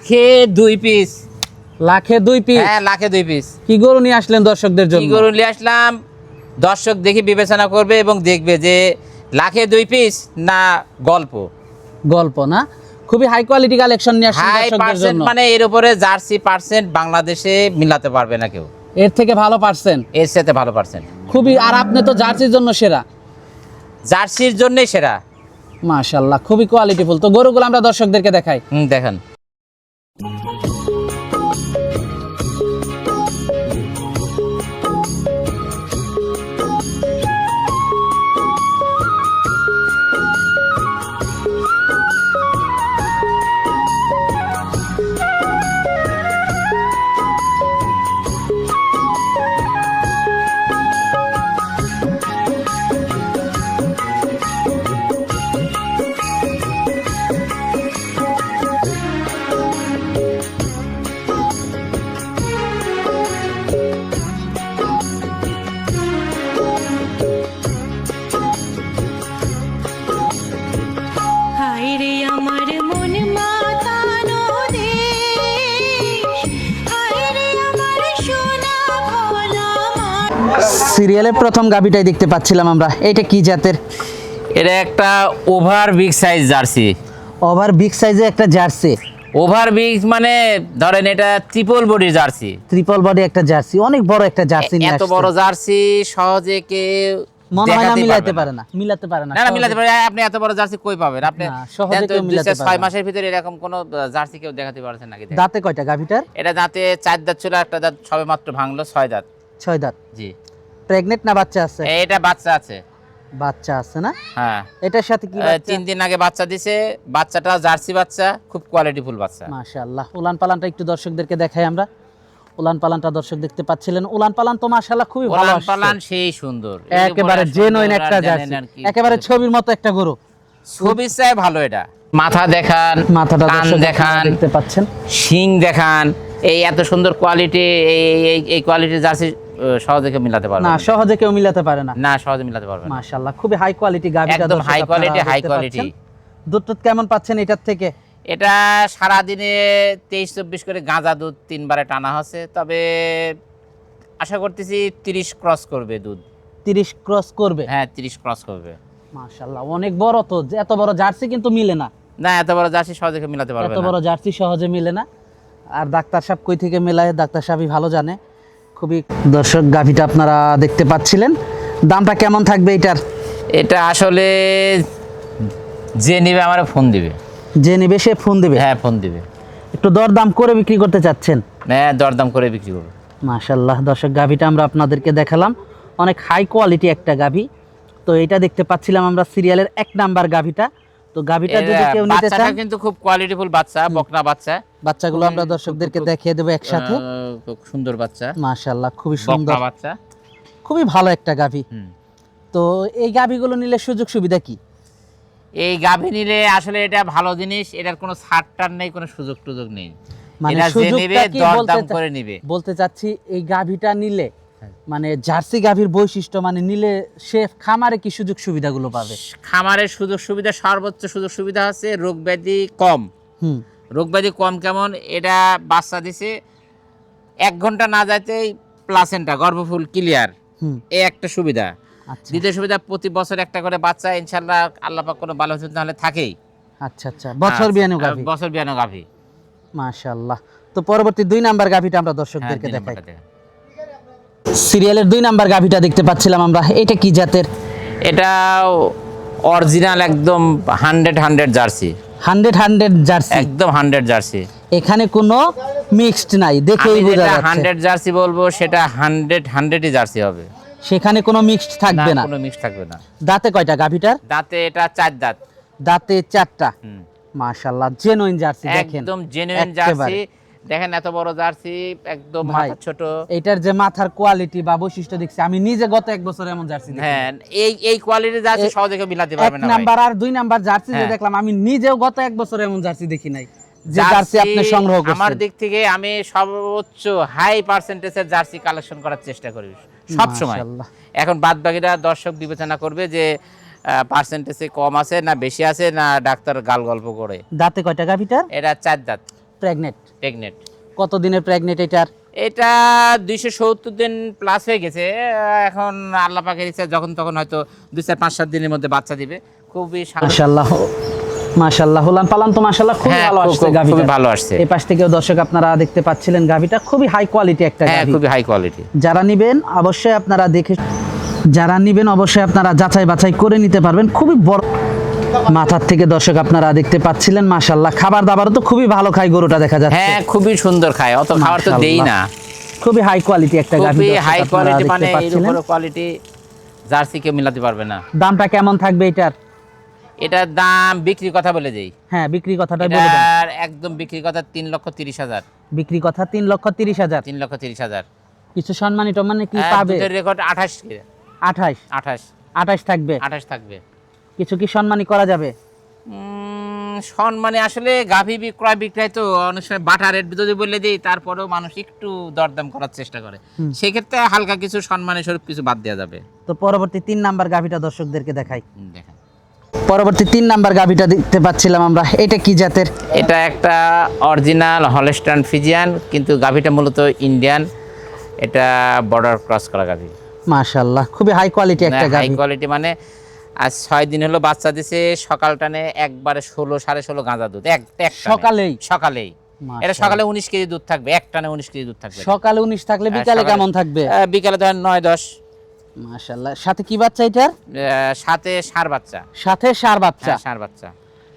লাখে দুই পিস লাখে দুই পিস হ্যাঁ লাখে দুই পিস কি গরু নিয়ে আসলেন দর্শকদের কি গরু নিয়ে আসলাম। দর্শক দেখি বিবেচনা করবে এবং দেখবে যে লাখে দুই পিস না গল্প? গল্প না? খুবই হাই কোয়ালিটি কালেকশন নিয়ে আসছেন হাই পার্সেন্ট মানে এর উপরে জার্সি পার্সেন্ট বাংলাদেশে মিলাতে পারবে না কেউ। এর থেকে ভালো পারছেন এর সাথে ভালো পার্সেন্ট খুবই আর আপনি তো জার্সির জন্য সেরা। জার্সির জন্যই সেরা। মাশাল্লাহ খুবই কোয়ালিটিফুল তো গরুগুলো আমরা দর্শকদেরকে দেখাই। হুম দেখেন। আমার মন মাতানো দেশ রে আমার সোনা ভোলা মাটি সিরিয়ালের প্রথম গাভিটাই দেখতে পাচ্ছিলাম আমরা। এটা কি জাতের? এটা একটা over big size jersey. Over big সাইজে একটা জার্সি। ওভার বিগ মানে ধরেন এটা triple body jersey. Triple body একটা জার্সি। অনেক বড় একটা জার্সি নিয়ে এত বড় জার্সি সহজে কেউ মনে হয় না মিলাতে পারে না। মিলাতে পারে না না মিলাতে পারে। আপনি এত বড় জার্সি কই পাবেন? আপনি সহজে কেউ মিলাতে পারে ছয় না। মাসের ভিতরে এরকম কোন জার্সি কেউ দেখাতে পারছেন নাকি দাঁতে কয়টা গাভিটার? এটা দাঁতে চার দাঁত ছিল একটা দাঁত সবে মাত্র ভাঙলো ছয় দাঁত। ছয় দাঁত। জি। প্রেগনেন্ট না বাচ্চা আছে? এটা বাচ্চা আছে। বাচ্চা আছে না? হ্যাঁ। এটার সাথে কি তিন দিন আগে বাচ্চা দিছে বাচ্চাটা জার্সি বাচ্চা খুব কোয়ালিটিফুল বাচ্চা। মাশাআল্লাহ। উলান পালানটা একটু দর্শকদেরকে দেখাই আমরা। উলান পালানটা দর্শক দেখতে পাচ্ছিলেন। উলান পালান তো মাশাআল্লাহ খুবই ভালো আসছে। পালান সেই সুন্দর। একেবারে জেনুইন একটা জার্সি। একেবারে ছবির মতো একটা গরু। ছবি চাই ভালো এটা। মাথা দেখান মাথাটা দর্শক দেখান দেখতে পাচ্ছেন। শিং দেখান এই এত সুন্দর কোয়ালিটি এই এই- এই কোয়ালিটির জার্সি সহজে কেউ মিলাতে পারবে না সহজে কেউ মিলাতে পারে না। না সহজে মিলাতে পারবে না। মাশাআল্লাহ খুবই হাই কোয়ালিটি গাভিটা একদম হাই কোয়ালিটি হাই কোয়ালিটি। দুধ কেমন পাচ্ছেন এটার থেকে? এটা সারাদিনে তেইশ চব্বিশ করে গাঁজা দুধ তিনবারে টানা হচ্ছে তবে আশা করতেছি তিরিশ ক্রস করবে দুধ। 30 ক্রস করবে? হ্যাঁ তিরিশ ক্রস করবে। মাশাআল্লাহ অনেক বড় তো এত বড় জার্সি কিন্তু মিলে না। না এত বড় জার্সি সহজে মিলাতে পারবে এত বড় জার্সি সহজে মিলে না। আর ডাক্তার সাহেব কই থেকে মেলায়? ডাক্তার সাহেবই ভালো জানে। খুবই দর্শক গাভিটা আপনারা দেখতে পাচ্ছিলেন। দামটা কেমন থাকবে এটার? এটা আসলে যে নিবে আমার ফোন দিবে। যে নেবে সে ফোন দেবে। হ্যাঁ ফোন দিবে। একটু দরদাম করে বিক্রি করতে চাচ্ছেন? হ্যাঁ দরদাম করে বিক্রি করবে। মাশাল্লাহ দর্শক গাভিটা আমরা আপনাদেরকে দেখালাম। অনেক হাই কোয়ালিটি একটা গাভি। তো এটা দেখতে পাচ্ছিলাম আমরা সিরিয়ালের এক নাম্বার গাভিটা। তো গাভিটা যদি কেউ নিতে চান কিন্তু খুব কোয়ালিটিফুল বাচ্চা বকনা বাচ্চা। বাচ্চাগুলো আমরা দর্শকদেরকে দেখিয়ে দেবো একসাথে। খুব সুন্দর বাচ্চা। মাশাল্লাহ খুবই সুন্দর। বাচ্চা। খুবই ভালো একটা গাভি। হুম। তো এই গাভিগুলো নিলে সুযোগ সুবিধা কি? এই গাভী নিলে আসলে এটা ভালো জিনিস এটার কোনো ছাড় টার নেই কোনো সুযোগ টুযোগ নেই। মানে সুযোগটা কি বলতে করে নিবে। বলতে চাচ্ছি এই গাভিটা নিলে। মানে জার্সি গাভির বৈশিষ্ট্য মানে নিলে সে খামারে কি সুযোগ সুবিধাগুলো পাবে? খামারের সুযোগ সুবিধা সর্বোচ্চ সুযোগ সুবিধা আছে রোগ ব্যাধি কম। হুম। রোগ ব্যাধি কম কেমন? এটা বাচ্চা দিছে এক ঘণ্টা না যাইতেই প্লাসেন্টা গর্ভফুল ক্লিয়ার হুম। এই একটা সুবিধা। দ্বিতীয় সুবিধা প্রতি বছর একটা করে বাচ্চা ইনশাল্লাহ আল্লাহ পাক কোনো ভালো কিছু তাহলে থাকেই। আচ্ছা আচ্ছা। বছর আচ্ছা, বিয়ানো গাভি। বছর বিয়ানো গাভী। মাশাআল্লাহ। তো পরবর্তী দুই নাম্বার গাভিটা আমরা হ্যাঁ, দর্শকদেরকে দেখাই। সিরিয়ালের দুই নাম্বার গাভিটা দেখতে পাচ্ছিলাম আমরা। এটা কি জাতের? এটা অরিজিনাল একদম hundred hundred jersey. Hundred hundred jersey. একদম হান্ড্রেড জার্সি। এখানে কোনো মিক্সড নাই দেখেই বোঝা যাচ্ছে। হান্ড্রেড জার্সি বলব সেটা হান্ড্রেড হান্ড্রেডই জার্সি হবে। সেখানে কোনো মিক্সড থাকবে না কোনো মিক্স থাকবে না। দাঁতে কয়টা গাভিটার? দাঁতে এটা চার দাঁত। দাঁতে চারটা? মাশাআল্লাহ জেনুইন জার্সি দেখেন। একদম জেনুইন জার্সি দেখেন এত বড় জার্সি একদম ভাই, মাথা ছোট। এটার যে মাথার কোয়ালিটি বা বৈশিষ্ট্য দেখছি আমি নিজে গত এক বছর এমন জার্সি দেখি। হ্যাঁ এই এই কোয়ালিটির জার্সি সহজে কেউ মিলাতে এক পারবে না ভাই। নাম্বার আর দুই নাম্বার জার্সি যে হ্যাঁ। দেখলাম আমি নিজেও গত এক বছর এমন জার্সি দেখি নাই যে জার্সি আপনি সংগ্রহ আমার দিক থেকে আমি সর্বোচ্চ হাই পার্সেন্টেজের জার্সি কালেকশন করার চেষ্টা করি। সব সময় এখন বাদ বাকিরা দর্শক বিবেচনা করবে যে পার্সেন্টেজে কম আছে না বেশি আছে না ডাক্তার গাল গল্প করে? দাঁতে কয়টা গাভিটার এটা চার দাঁত। প্রেগনেন্ট প্রেগনেন্ট কত দিনের প্রেগনেন্ট এটার? এটা দুইশো সত্তর দিন প্লাস হয়ে গেছে। এখন আল্লাহ পাকের ইচ্ছা যখন তখন হয়তো দুই চার পাঁচ সাত দিনের মধ্যে বাচ্চা দিবে। খুবই শান্ত- উলান পালান তো হ্যাঁ, ভালো খুব- আসছে খুব- ভালো আসছে। এই পাশ থেকেও দর্শক আপনারা দেখতে পাচ্ছিলেন গাভিটা খুবই হাই কোয়ালিটি একটা হ্যাঁ গাভি। খুবই হাই কোয়ালিটি যারা নিবেন অবশ্যই আপনারা দেখে যারা নিবেন অবশ্যই আপনারা যাচাই বাছাই করে নিতে পারবেন। খুবই বড় মাথার থেকে দর্শক আপনারা দেখতে পাচ্ছিলেন মাশাল্লাহ খাবার দাবারও তো খুবই ভালো খায় গরুটা দেখা যাচ্ছে। হ্যাঁ খুবই সুন্দর খায়। অত খাবার তো দেই না। খুবই হাই কোয়ালিটি একটা গাভি খুবই হাই কোয়ালিটি মানে এর পাচ্ছিলেন। উপরে কোয়ালিটি জার্সি কেউ মিলাতে পারবে না। দামটা কেমন থাকবে এটার? এটার দাম বিক্রির কথা বলে দেই। হ্যাঁ বিক্রি কথাটা বলে দেন। এটার একদম বিক্রির কথা তিন লক্ষ তিরিশ হাজার। বিক্রি কথা তিন লক্ষ তিরিশ হাজার। তিন লক্ষ তিরিশ হাজার। কিছু সম্মানী টম্মানি কি পাবে? দুধের রেকর্ড আঠাশ আঠাশ। আঠাশ। আঠাশ থাকবে? আঠাশ থাকবে। কিছু কি সম্মানী করা যাবে? সম্মানে আসলে গাভী বিক্রয় বিক্রয় তো অনেক সময় বাটা রেট যদি বলে দিই তারপরেও মানুষ একটু দরদাম করার চেষ্টা করে। সেক্ষেত্রে হালকা কিছু সম্মানের স্বরূপ কিছু বাদ দেওয়া যাবে। তো পরবর্তী তিন নাম্বার গাভিটা দর্শকদেরকে দেখাই। দেখেন পরবর্তী তিন নাম্বার গাভিটা দেখতে পাচ্ছিলাম আমরা। এটা কি জাতের? এটা একটা অরিজিনাল হলস্টান ফিজিয়ান কিন্তু গাভীটা মূলত ইন্ডিয়ান এটা বর্ডার ক্রস করা গাভী। মাশাল্লাহ খুবই হাই কোয়ালিটি একটা হাই কোয়ালিটি মানে আজ ছয় দিন হলো বাচ্চা দিছে সকাল টানে একবারে ষোলো সাড়ে ষোলো গাঁজা দুধ। এক এক সকালেই? সকালেই। এটা সকালে উনিশ কেজি দুধ থাকবে এক টানে উনিশ কেজি দুধ থাকবে। সকালে উনিশ থাকলে হ্যাঁ, বিকালে কেমন থাকবে? বিকালে ধরেন নয় দশ। মাশাল্লাহ সাথে কি বাচ্চা এটার? সাথে সার বাচ্চা। সাথে সার বাচ্চা? হ্যাঁ সার বাচ্চা।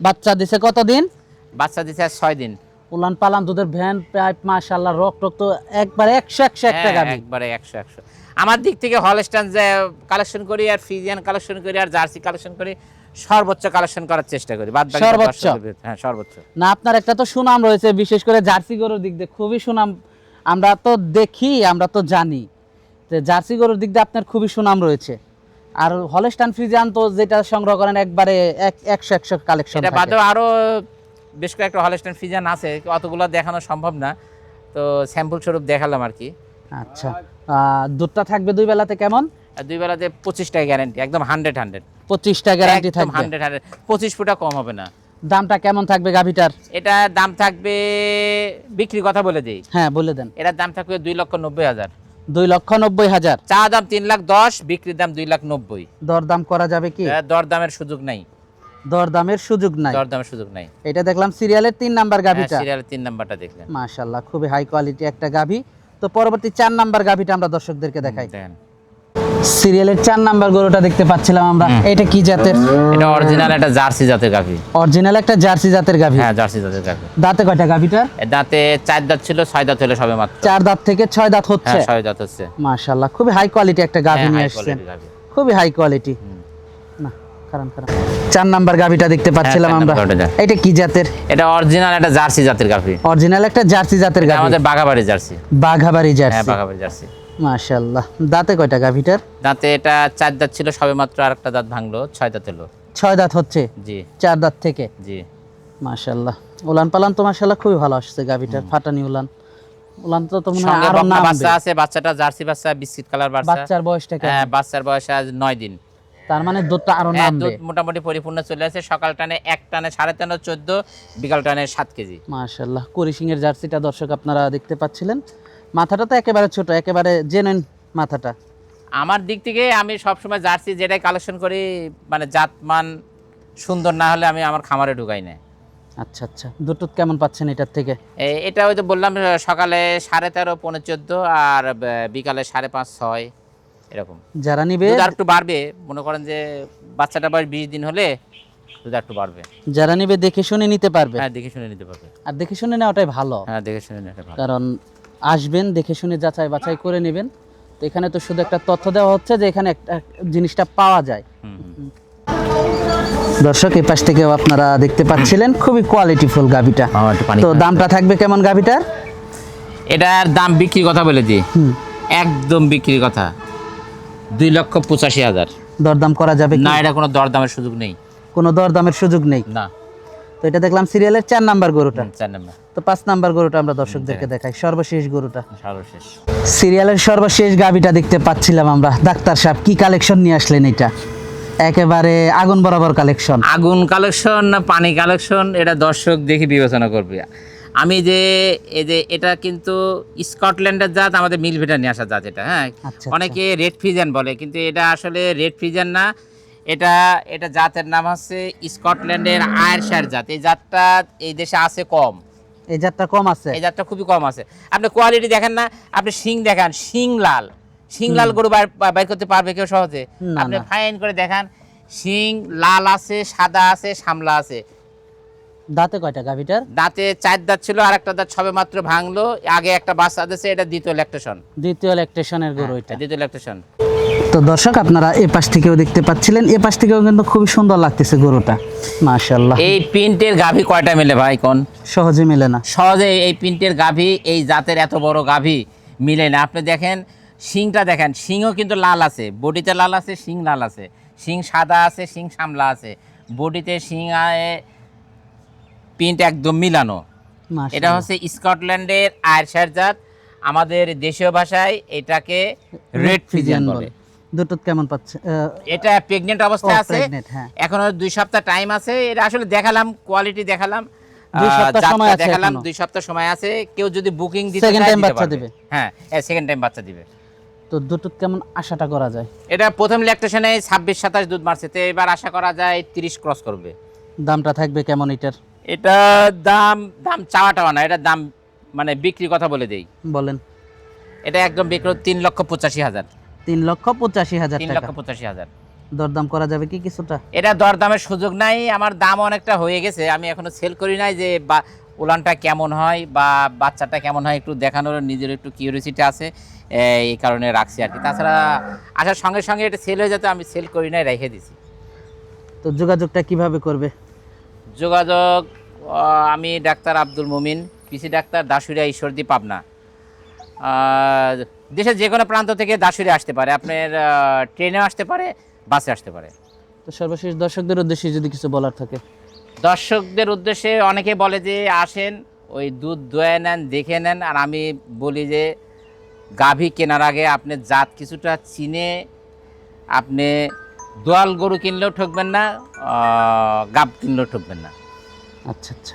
বাচ্চা দিছে কতদিন? বাচ্চা দিছে ছয় দিন। উলান পালান দুধের ভ্যান পাইপ মাশাল্লাহ রক টক তো একবারে একশো একশো একটা হ্যাঁ, গাভি। একবারে একশো একশো। আমার দিক থেকে হলস্টান যে কালেকশন করি আর ফিজিয়ান কালেকশন করি আর জার্সি কালেকশন করি সর্বোচ্চ কালেকশন করার চেষ্টা করি। বাদ সর্বোচ্চ? হ্যাঁ সর্বোচ্চ। না আপনার একটা তো সুনাম রয়েছে বিশেষ করে জার্সি গরুর দিক দিয়ে খুবই সুনাম। আমরা তো দেখি আমরা তো জানি। জার্সি গরুর দিক দিয়ে আপনার খুবই সুনাম রয়েছে। আর হলস্টান ফ্রিজিয়ান তো যেটা সংগ্রহ করেন একবারে এক একশো একশো কালেকশন এটা বাদেও আরও বেশ কয়েকটা হলস্টাইন ফিজিয়ান আছে অতগুলো দেখানো সম্ভব না। তো স্যাম্পল স্বরূপ দেখালাম আর কি। আচ্ছা। দুধটা থাকবে দুই বেলাতে কেমন? দুই বেলাতে পঁচিশটা গ্যারান্টি একদম হান্ড্রেড হান্ড্রেড পঁচিশটা গ্যারান্টি থাকবে। হান্ড্রেড হান্ড্রেড পঁচিশ ফুটা কম হবে না। দামটা কেমন থাকবে গাভিটার? এটা দাম থাকবে বিক্রির কথা বলে দিই। হ্যাঁ বলে দেন। এটার দাম থাকবে দুই লক্ষ নব্বই হাজার। দুই লক্ষ নব্বই হাজার। চা দাম তিন লাখ দশ বিক্রির দাম দুই লাখ নব্বই। দরদাম করা যাবে কি? দরদামের সুযোগ নাই। দরদামের সুযোগ নাই। দরদামের সুযোগ নাই। এটা দেখলাম সিরিয়ালের তিন নাম্বার গাভিটা। সিরিয়ালের তিন নাম্বারটা দেখলাম। মাশাল্লাহ খুবই হাই কোয়ালিটি একটা গাভি। তো পরবর্তী চার নাম্বার গাভিটা আমরা দর্শকদেরকে দেখাই। সিরিয়ালের চার নাম্বার গরুটা দেখতে পাচ্ছিলাম আমরা। এটা কি জাতের? এটা অরিজিনাল একটা জার্সি জাতের গাভি। অরিজিনাল একটা জার্সি জাতের গাভি? হ্যাঁ জার্সি জাতের গাভি। দাঁতে কয়টা গাভিটার দাঁতে চার দাঁত ছিল ছয় দাঁত হলে সবে মাত্র। চার দাঁত থেকে ছয় দাঁত হচ্ছে? হ্যাঁ ছয় দাঁত হচ্ছে। মাশাল্লাহ খুবই হাই কোয়ালিটি একটা গাভি হ্যাঁ, নিয়ে আসছেন। খুবই হাই কোয়ালিটি না কারণ কারণ। চার নাম্বার গাভিটা দেখতে পাচ্ছিলাম আমরা। এটা কি জাতের? এটা অরিজিনাল একটা জার্সি জাতের গাভি। অরিজিনাল একটা জার্সি জাতের গাভি। আমাদের বাঘাবাড়ি জার্সি। বাঘাবাড়ি হ্যাঁ বাঘাবাড়ি জার্সি। মাশাল্লাহ দাঁতে কয়টা গাভিটার? দাঁতে এটা চার দাঁত ছিল সবে মাত্র আর একটা দাঁত ভাঙলো ছয় দাঁত হলো ছয় দাঁত হচ্ছে? জি। চার দাঁত থেকে? জি। মাশাল্লাহ উলান পালান তো মাশাল্লাহ খুবই ভালো আসছে গাভিটার ফাটানি উলান। উলান তো তো সঙ্গে আরও নাম বাচ্চা আছে বাচ্চাটা জার্সি বাচ্চা বিস্কিট কালার বাচ্চা। বাচ্চার বয়সটা হ্যাঁ বাচ্চার বয়স আজ নয় দিন। তার মানে দুধটা আরও হ্যাঁ, নামবে দুধ মোটামুটি পরিপূর্ণ চলে আসে সকাল টানে এক টানে সাড়ে তেরো চোদ্দ বিকাল টানে সাত কেজি। মাশাল্লাহ কুড়ি এর জার্সিটা দর্শক আপনারা দেখতে পাচ্ছিলেন। মাথাটা তো একেবারে ছোট একেবারে জেনুইন মাথাটা। আমার দিক থেকে আমি সবসময় জার্সি যেটাই কালেকশন করি মানে জাতমান সুন্দর না হলে আমি আমার খামারে ঢুকাই না আচ্ছা আচ্ছা দুধ টুধ কেমন পাচ্ছেন এটার থেকে? এটা ওই তো বললাম সকালে সাড়ে তেরো পনেরো চোদ্দ আর বিকালে সাড়ে পাঁচ ছয় এরকম। যারা নিবে দুধ আর একটু বাড়বে মনে করেন যে বাচ্চাটা বয়স বিশ দিন হলে দুধ একটু বাড়বে। যারা নিবে দেখে শুনে নিতে পারবে। হ্যাঁ দেখে শুনে নিতে পারবে। আর দেখে শুনে নেওয়াটাই ভালো। হ্যাঁ দেখে শুনে নিতে পারবে কারণ আসবেন দেখে শুনে যাচাই বাছাই করে নেবেন। তো এখানে তো শুধু একটা তথ্য দেওয়া হচ্ছে যে এখানে একটা জিনিসটা পাওয়া যায়। দর্শক এই পাশ থেকেও আপনারা দেখতে পাচ্ছিলেন খুবই কোয়ালিটিফুল গাভিটা। তো দামটা থাকবে কেমন গাভিটার? এটার দাম বিক্রির কথা বলে দিই। একদম বিক্রির কথা। দুই লক্ষ পঁচাশি হাজার। দরদাম করা যাবে না এটা কোনো দরদামের সুযোগ নেই। কোনো দরদামের সুযোগ নেই? না। তো এটা দেখলাম সিরিয়ালের চার নাম্বার গরুটা। চার নাম্বার। তো পাঁচ নাম্বার গরুটা আমরা দর্শকদেরকে দেখাই। সর্বশেষ গরুটা। সর্বশেষ। সিরিয়ালের সর্বশেষ গাভিটা দেখতে পাচ্ছিলাম আমরা। ডাক্তার সাহেব কি কালেকশন নিয়ে আসলেন এটা? একেবারে আগুন বরাবর কালেকশন আগুন কালেকশন না পানি কালেকশন এটা দর্শক দেখে বিবেচনা করবে। আমি যে এই যে এটা কিন্তু স্কটল্যান্ডের জাত আমাদের মিল ভেটা নিয়ে আসা জাত এটা হ্যাঁ? আচ্ছা, অনেকে রেড ফ্রিজেন বলে কিন্তু এটা আসলে রেড ফ্রিজেন না। এটা এটা জাতের নাম হচ্ছে স্কটল্যান্ডের আয়ারশায়ার জাত। এই জাতটা এই দেশে আছে কম। এই জাতটা কম আছে? এই জাতটা খুবই কম আছে। আপনি কোয়ালিটি দেখেন না আপনি শিং দেখান শিং লাল। শিং লাল গরু বাইর- বাইর করতে পারবে কেউ সহজে। আপনি ফাইন করে দেখান শিং লাল আছে সাদা আছে সামলা আছে। দাঁতে কয়টা গাভিটার? দাঁতে চার দাঁত ছিল আর একটা দাঁত সবে মাত্র ভাঙলো। আগে একটা বাচ্চা দিয়েছে এটা দ্বিতীয় ল্যাকটেশন দ্বিতীয় ল্যাকটেশনের গরু এটা। দ্বিতীয় ল্যাকটেশন তো দর্শক আপনারা এ পাশ থেকেও দেখতে পাচ্ছিলেন। এ পাশ থেকেও কিন্তু খুবই সুন্দর লাগতেছে গরুটা। মাশাল্লাহ এই প্রিন্টের গাভী কয়টা মেলে ভাই কোন? সহজে মেলে না। সহজে এই প্রিন্টের গাভী এই জাতের এত বড় গাভী মিলে না। আপনি দেখেন শিংটা দেখেন শিংও কিন্তু লাল আছে। বডিতে লাল আছে শিং লাল আছে। শিং সাদা আছে শিং সামলা আছে। বডিতে শিং প্রিন্ট একদম মিলানো। এটা হচ্ছে স্কটল্যান্ডের আয়ারশায়ার জাত। আমাদের দেশীয় ভাষায় এটাকে রেড ফ্রিজিয়ান বলে। দুটো কেমন পাচ্ছে? এটা প্রেগনেন্ট অবস্থায় আছে। হ্যাঁ। এখনও দুই সপ্তাহ টাইম আছে। এটা আসলে দেখালাম কোয়ালিটি দেখালাম। দুই সপ্তাহ সময় আছে দেখালাম দুই সপ্তাহ সময় আছে। কেউ যদি বুকিং দিতে time দিতে বাচ্চা দিবে। হ্যাঁ সেকেন্ড টাইম বাচ্চা দিবে। তো কেমন আশাটা করা যায়? এটা প্রথম ল্যাকটেশনে ছাব্বিশ সাতাশ দুধ মারছে। তো এবার আশা করা যায় তিরিশ ক্রস করবে। দামটা থাকবে কেমন এটার? এটা দাম দাম চাওয়া টাওয়া না এটা দাম মানে বিক্রি কথা বলে দেই। বলেন। এটা একদম বিক্রি তিন লক্ষ পঁচাশি হাজার। তিন লক্ষ পঁচাশি হাজার তিন লক্ষ পঁচাশি হাজার। দরদাম করা যাবে কি কিছুটা? এটা দরদামের সুযোগ নাই আমার দাম অনেকটা হয়ে গেছে। আমি এখনও সেল করি নাই যে বা উলানটা কেমন হয় বা বাচ্চাটা কেমন হয় একটু দেখানোর নিজের একটু কিউরিয়াসিটি আছে এই কারণে রাখছি আর কি। তাছাড়া আসার সঙ্গে সঙ্গে এটা সেল হয়ে যেতে আমি সেল করি নাই রেখে দিছি। তো যোগাযোগটা কীভাবে করবে? যোগাযোগ আমি ডাক্তার আব্দুল মুমিন কৃষি ডাক্তার দাসুরিয়া ঈশ্বরদী পাবনা। দেশের যে কোনো প্রান্ত থেকে দাসুরিয়া আসতে পারে আপনার ট্রেনে আসতে পারে বাসে আসতে পারে। তো সর্বশেষ দর্শকদের উদ্দেশ্যে যদি কিছু বলার থাকে। দর্শকদের উদ্দেশ্যে অনেকে বলে যে আসেন ওই দুধ দয়ে নেন দেখে নেন আর আমি বলি যে গাভী কেনার আগে আপনি জাত কিছুটা চিনে আপনি দোয়াল গরু কিনলেও ঠকবেন না গাব কিনলেও ঠকবেন না। আচ্ছা আচ্ছা।